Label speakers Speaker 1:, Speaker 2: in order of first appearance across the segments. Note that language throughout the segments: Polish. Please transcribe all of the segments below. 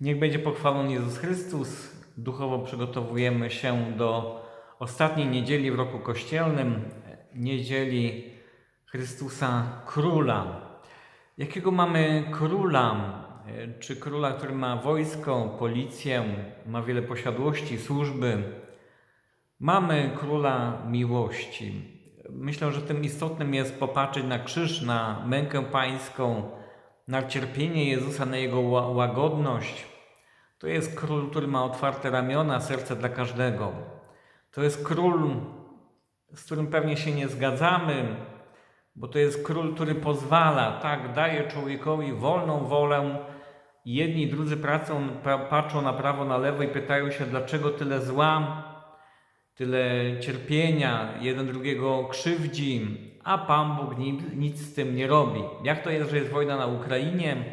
Speaker 1: Niech będzie pochwalony Jezus Chrystus. Duchowo przygotowujemy się do ostatniej niedzieli w roku kościelnym, niedzieli Chrystusa Króla. Jakiego mamy króla? Czy króla, który ma wojsko, policję, ma wiele posiadłości, służby? Mamy króla miłości. Myślę, że tym istotnym jest popatrzeć na krzyż, na mękę pańską, na cierpienie Jezusa, na jego ła- łagodność. To jest król, który ma otwarte ramiona, serce dla każdego. To jest król, z którym pewnie się nie zgadzamy, bo to jest król, który pozwala, tak, daje człowiekowi wolną wolę. Jedni i drudzy pracą, pa, patrzą na prawo, na lewo i pytają się, dlaczego tyle zła, tyle cierpienia, jeden drugiego krzywdzi, a Pan Bóg nic, z tym nie robi. Jak to jest, że jest wojna na Ukrainie?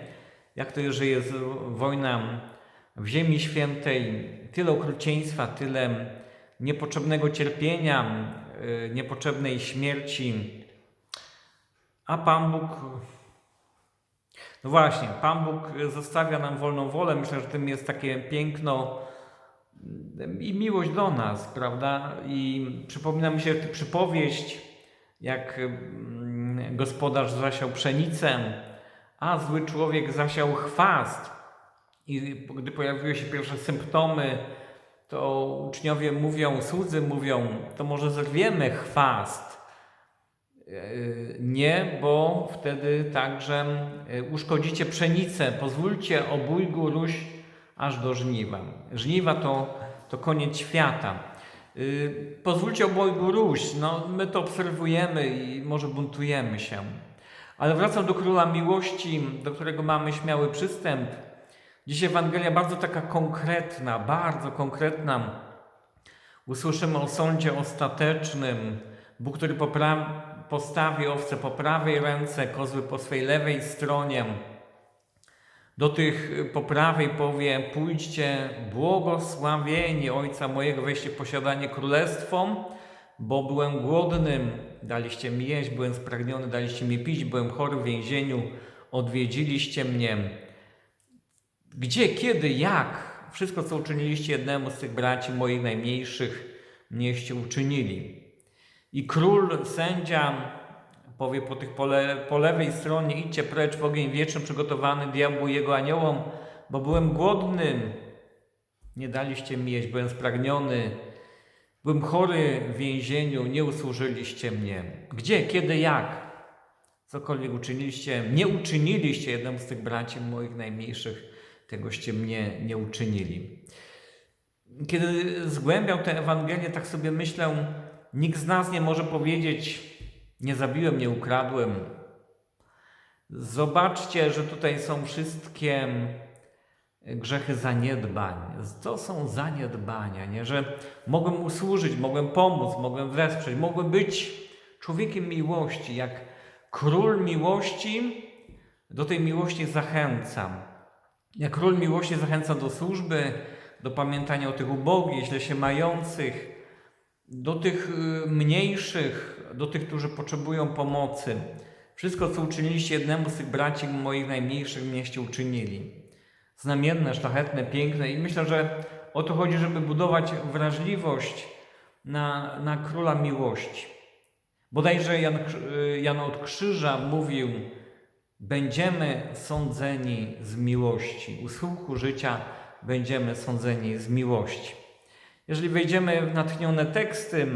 Speaker 1: Jak to jest, że jest wojna w Ziemi Świętej? Tyle okrucieństwa, tyle niepotrzebnego cierpienia, yy, niepotrzebnej śmierci. A Pan Bóg, no właśnie, Pan Bóg zostawia nam wolną wolę. Myślę, że tym jest takie piękno i miłość do nas, prawda? I przypomina mi się przypowieść, jak mm, gospodarz zasiał pszenicę, a zły człowiek zasiał chwast. I gdy pojawiły się pierwsze symptomy, to uczniowie mówią, słudzy mówią, to może zerwiemy chwast. Yy, Nie, bo wtedy także yy, uszkodzicie pszenicę. Pozwólcie obójgu róść aż do żniwa. Żniwa to, to koniec świata. Yy, Pozwólcie obojgu róść. No, my to obserwujemy i może buntujemy się. Ale wracam do Króla Miłości, do którego mamy śmiały przystęp. Dziś Ewangelia bardzo taka konkretna, bardzo konkretna. Usłyszymy o sądzie ostatecznym. Bóg, który postawi owce po prawej ręce, kozły po swej lewej stronie. Do tych po prawej powie: Pójdźcie, błogosławieni Ojca mojego, weźcie posiadanie królestwo, bo byłem głodnym, daliście mi jeść, byłem spragniony, daliście mi pić, byłem chory w więzieniu, odwiedziliście mnie. Gdzie, kiedy, jak? Wszystko, co uczyniliście jednemu z tych braci moich najmniejszych, nieście uczynili. I król, sędzia powie po tych po, le, po lewej stronie, idźcie precz w ogień wieczny przygotowany diabłu i jego aniołom, bo byłem głodny, nie daliście mi jeść, byłem spragniony, byłem chory w więzieniu, nie usłużyliście mnie. Gdzie, kiedy, jak? Cokolwiek uczyniliście, nie uczyniliście jednemu z tych braci moich najmniejszych, tegoście mnie nie uczynili. Kiedy zgłębiał tę Ewangelię, tak sobie myślę, nikt z nas nie może powiedzieć, nie zabiłem, nie ukradłem. Zobaczcie, że tutaj są wszystkie grzechy zaniedbań. To są zaniedbania, nie? że mogłem usłużyć, mogłem pomóc, mogłem wesprzeć, mogłem być człowiekiem miłości. Jak król miłości, do tej miłości zachęcam. Jak król miłości zachęca do służby, do pamiętania o tych ubogich, źle się mających, do tych y, mniejszych, do tych, którzy potrzebują pomocy. Wszystko, co uczyniliście jednemu z tych braci moich najmniejszych, mieście uczynili. Znamienne, szlachetne, piękne i myślę, że o to chodzi, żeby budować wrażliwość na, na króla miłości. Bodajże Jan, y, Jan od Krzyża mówił, będziemy sądzeni z miłości. U schyłku życia będziemy sądzeni z miłości. Jeżeli wejdziemy w natchnione teksty,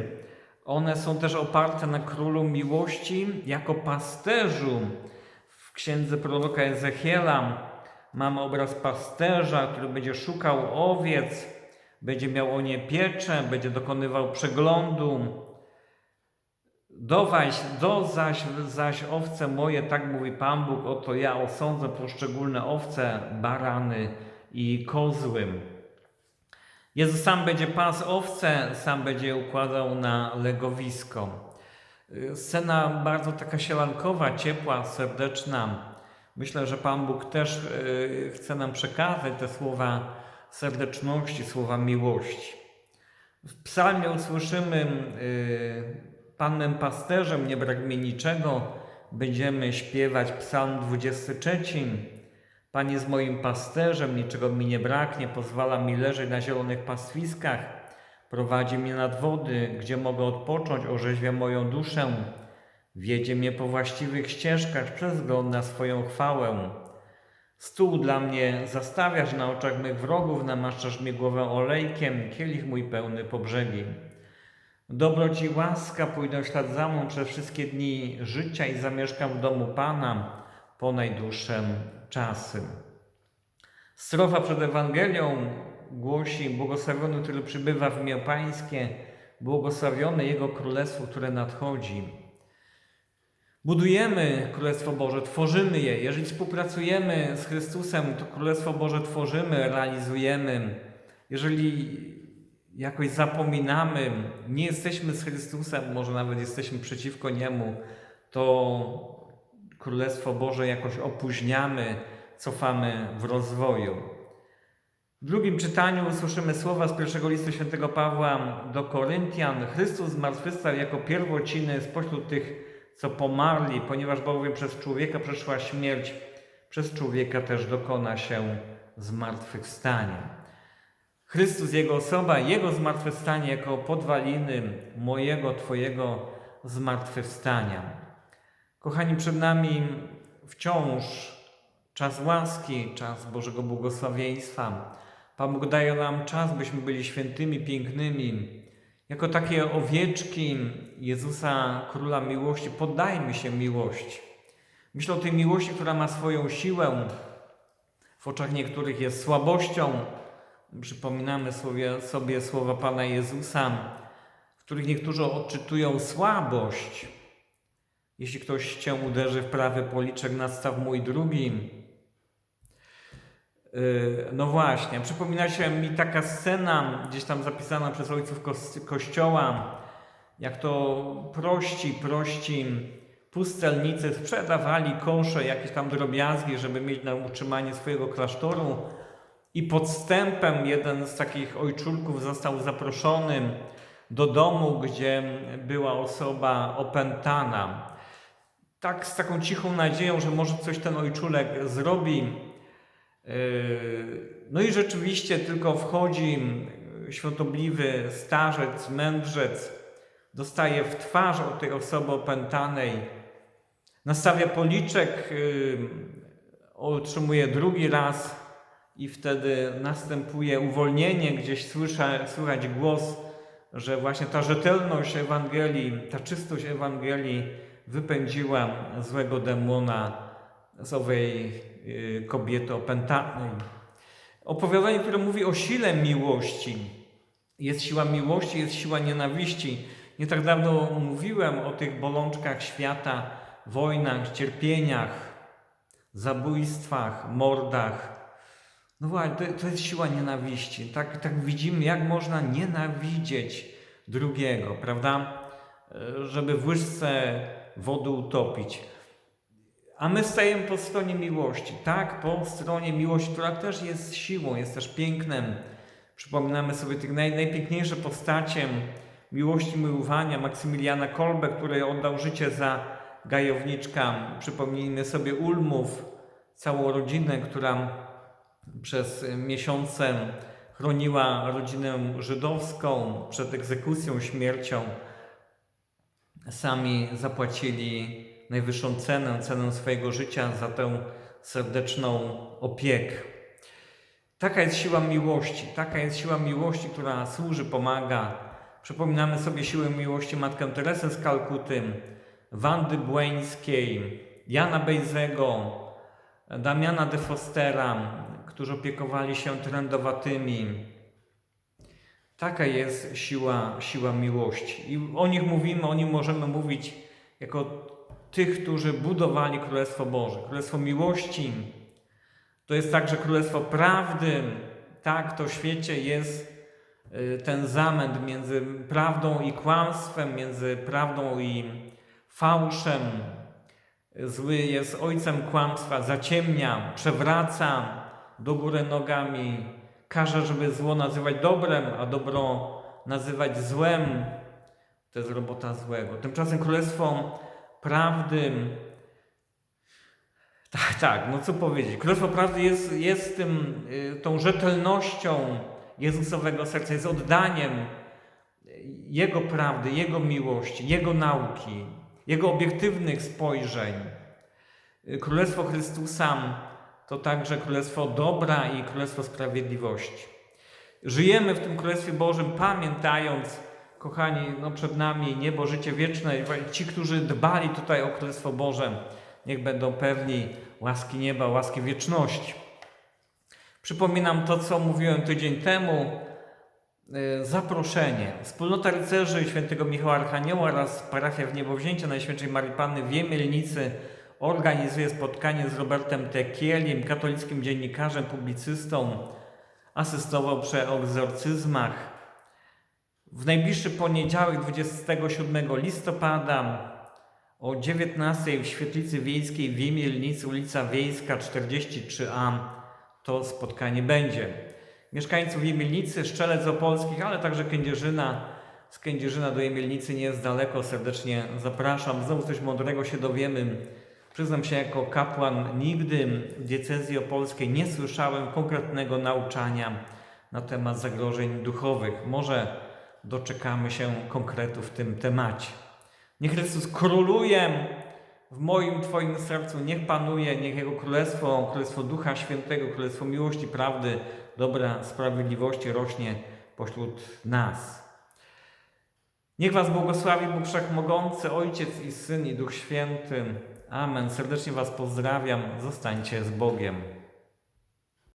Speaker 1: one są też oparte na królu miłości jako pasterzu. W księdze proroka Ezechiela mamy obraz pasterza, który będzie szukał owiec, będzie miał o nie pieczę, będzie dokonywał przeglądu. Dowaś, do zaś, zaś owce moje, tak mówi Pan Bóg, oto ja osądzę poszczególne owce, barany i kozły. Jezus sam będzie pas owce, sam będzie układał na legowisko. Scena bardzo taka sielankowa, ciepła, serdeczna. Myślę, że Pan Bóg też y, chce nam przekazać te słowa serdeczności, słowa miłości. W psalmie usłyszymy y, Panem pasterzem, nie brak mi niczego. Będziemy śpiewać psalm 23. Pan jest moim pasterzem, niczego mi nie braknie, pozwala mi leżeć na zielonych pastwiskach, prowadzi mnie nad wody, gdzie mogę odpocząć, orzeźwia moją duszę, wiedzie mnie po właściwych ścieżkach przez wzgląd na swoją chwałę. Stół dla mnie zastawiasz na oczach mych wrogów, namaszczasz mi głowę olejkiem, kielich mój pełny po brzegi. Dobroć i łaska pójdą ślad za mną przez wszystkie dni życia i zamieszkam w domu Pana po najdłuższe czasy. Strofa przed Ewangelią głosi błogosławiony, który przybywa w imię Pańskie, błogosławione Jego Królestwo, które nadchodzi. Budujemy Królestwo Boże, tworzymy je. Jeżeli współpracujemy z Chrystusem, to Królestwo Boże tworzymy, realizujemy. Jeżeli jakoś zapominamy, nie jesteśmy z Chrystusem, może nawet jesteśmy przeciwko Niemu, to Królestwo Boże jakoś opóźniamy, cofamy w rozwoju. W drugim czytaniu usłyszymy słowa z pierwszego listu świętego Pawła do Koryntian. Chrystus zmartwychwstał jako pierwociny spośród tych, co pomarli, ponieważ bowiem przez człowieka przeszła śmierć, przez człowieka też dokona się zmartwychwstanie. Chrystus, Jego osoba, Jego zmartwychwstanie jako podwaliny mojego, Twojego zmartwychwstania. Kochani, przed nami wciąż czas łaski, czas Bożego błogosławieństwa. Pan Bóg daje nam czas, byśmy byli świętymi, pięknymi. Jako takie owieczki Jezusa, Króla Miłości, poddajmy się miłości. Myślę o tej miłości, która ma swoją siłę. W oczach niektórych jest słabością. Przypominamy sobie, sobie słowa Pana Jezusa, w których niektórzy odczytują słabość. Jeśli ktoś cię uderzy w prawy policzek, nadstaw mój drugi. Yy, No właśnie, przypomina się mi taka scena, gdzieś tam zapisana przez ojców kos- kościoła, jak to prości, prości pustelnicy sprzedawali kosze, jakieś tam drobiazgi, żeby mieć na utrzymanie swojego klasztoru. I podstępem jeden z takich ojczulków został zaproszony do domu, gdzie była osoba opętana. Tak z taką cichą nadzieją, że może coś ten ojczulek zrobi. Yy, No i rzeczywiście tylko wchodzi świątobliwy starzec, mędrzec, dostaje w twarz od tej osoby opętanej, nastawia policzek, yy, otrzymuje drugi raz i wtedy następuje uwolnienie, gdzieś słysza, słychać głos, że właśnie ta rzetelność Ewangelii, ta czystość Ewangelii wypędziła złego demona z owej y, kobiety opętanej. Opowiadanie, które mówi o sile miłości. Jest siła miłości, jest siła nienawiści. Nie tak dawno mówiłem o tych bolączkach świata, wojnach, cierpieniach, zabójstwach, mordach. No właśnie, to, to jest siła nienawiści. Tak, tak widzimy, jak można nienawidzieć drugiego, prawda? E, Żeby w łyżce wody utopić. A my stajemy po stronie miłości, tak? Po stronie miłości, która też jest siłą, jest też pięknem. Przypominamy sobie tych naj, najpiękniejsze postacie miłości, miłowania Maksymiliana Kolbe, który oddał życie za gajowniczka. Przypomnijmy sobie Ulmów, całą rodzinę, która przez miesiące chroniła rodzinę żydowską przed egzekucją, śmiercią. Sami zapłacili najwyższą cenę, cenę swojego życia za tę serdeczną opiekę. Taka jest siła miłości, taka jest siła miłości, która służy, pomaga. Przypominamy sobie siłę miłości Matkę Teresę z Kalkuty, Wandy Błeńskiej, Jana Bejzego, Damiana de Fostera, którzy opiekowali się trędowatymi. Taka jest siła, siła miłości. I o nich mówimy, o nich możemy mówić jako tych, którzy budowali Królestwo Boże. Królestwo miłości to jest także Królestwo prawdy. Tak, to w świecie jest y, ten zamęt między prawdą i kłamstwem, między prawdą i fałszem. Zły jest ojcem kłamstwa, zaciemnia, przewraca do góry nogami, każe, żeby zło nazywać dobrem, a dobro nazywać złem. To jest robota złego. Tymczasem Królestwo Prawdy Tak, tak, no co powiedzieć. Królestwo Prawdy jest, jest tym, y, tą rzetelnością Jezusowego serca, jest oddaniem Jego prawdy, Jego miłości, Jego nauki, Jego obiektywnych spojrzeń. Y, Królestwo Chrystusa to także Królestwo dobra i Królestwo Sprawiedliwości. Żyjemy w tym Królestwie Bożym, pamiętając, kochani, no przed nami niebo, życie wieczne. Ci, którzy dbali tutaj o Królestwo Boże, niech będą pewni łaski nieba, łaski wieczności. Przypominam to, co mówiłem tydzień temu. Y, Zaproszenie. Wspólnota rycerzy świętego Michała Archanioła oraz parafia w Niebowzięcia Najświętszej Marii Panny w Jemielnicy organizuje spotkanie z Robertem Tekielim, katolickim dziennikarzem, publicystą. Asystował przy egzorcyzmach. W najbliższy poniedziałek, 27 listopada o 19 w Świetlicy Wiejskiej w ulica Wiejska 43A, to spotkanie będzie. Mieszkańców Jemielnicy, Szczelec Opolskich, ale także Kędzierzyna. Z Kędzierzyna do Jemielnicy nie jest daleko, serdecznie zapraszam. Znowu coś mądrego się dowiemy. Przyznam się, jako kapłan nigdy w diecezji opolskiej nie słyszałem konkretnego nauczania na temat zagrożeń duchowych. Może doczekamy się konkretu w tym temacie. Niech Chrystus króluje w moim, Twoim sercu, niech panuje, niech Jego Królestwo, Królestwo Ducha Świętego, Królestwo Miłości, Prawdy, Dobra, Sprawiedliwości rośnie pośród nas. Niech Was błogosławi Bóg Wszechmogący, Ojciec i Syn i Duch Święty. Amen. Serdecznie Was pozdrawiam. Zostańcie z Bogiem.